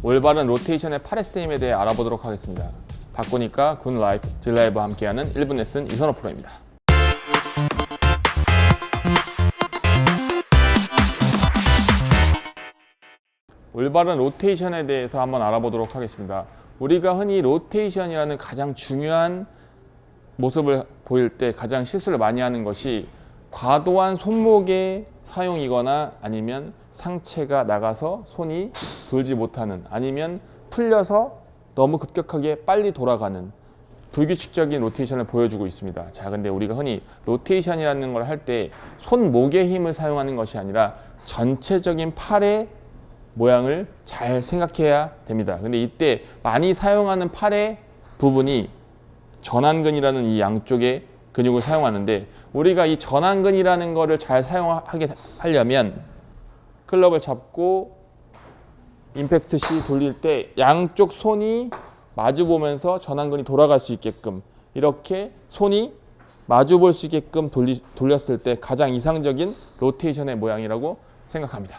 올바른 로테이션의 쓰임에 대해 알아보도록 하겠습니다. 바꾸니까 군 라이프 딜라이브와 함께하는 1분 레슨 이선호 프로입니다. 올바른 로테이션에 대해서 한번 알아보도록 하겠습니다. 우리가 흔히 로테이션이라는 가장 중요한 모습을 보일 때 가장 실수를 많이 하는 것이 과도한 손목의 사용이거나 아니면 상체가 나가서 손이 돌지 못하는 아니면 풀려서 너무 급격하게 빨리 돌아가는 불규칙적인 로테이션을 보여주고 있습니다. 자, 근데 우리가 흔히 로테이션이라는 걸 할 때 손목의 힘을 사용하는 것이 아니라 전체적인 팔의 모양을 잘 생각해야 됩니다. 근데 이때 많이 사용하는 팔의 부분이 전완근이라는 이 양쪽의 근육을 사용하는데 우리가 이 전완근이라는 거를 잘 사용하게 하려면 클럽을 잡고 임팩트 시 돌릴 때 양쪽 손이 마주 보면서 전완근이 돌아갈 수 있게끔 이렇게 손이 마주 볼 수 있게끔 돌리, 돌렸을 때 가장 이상적인 로테이션의 모양이라고 생각합니다.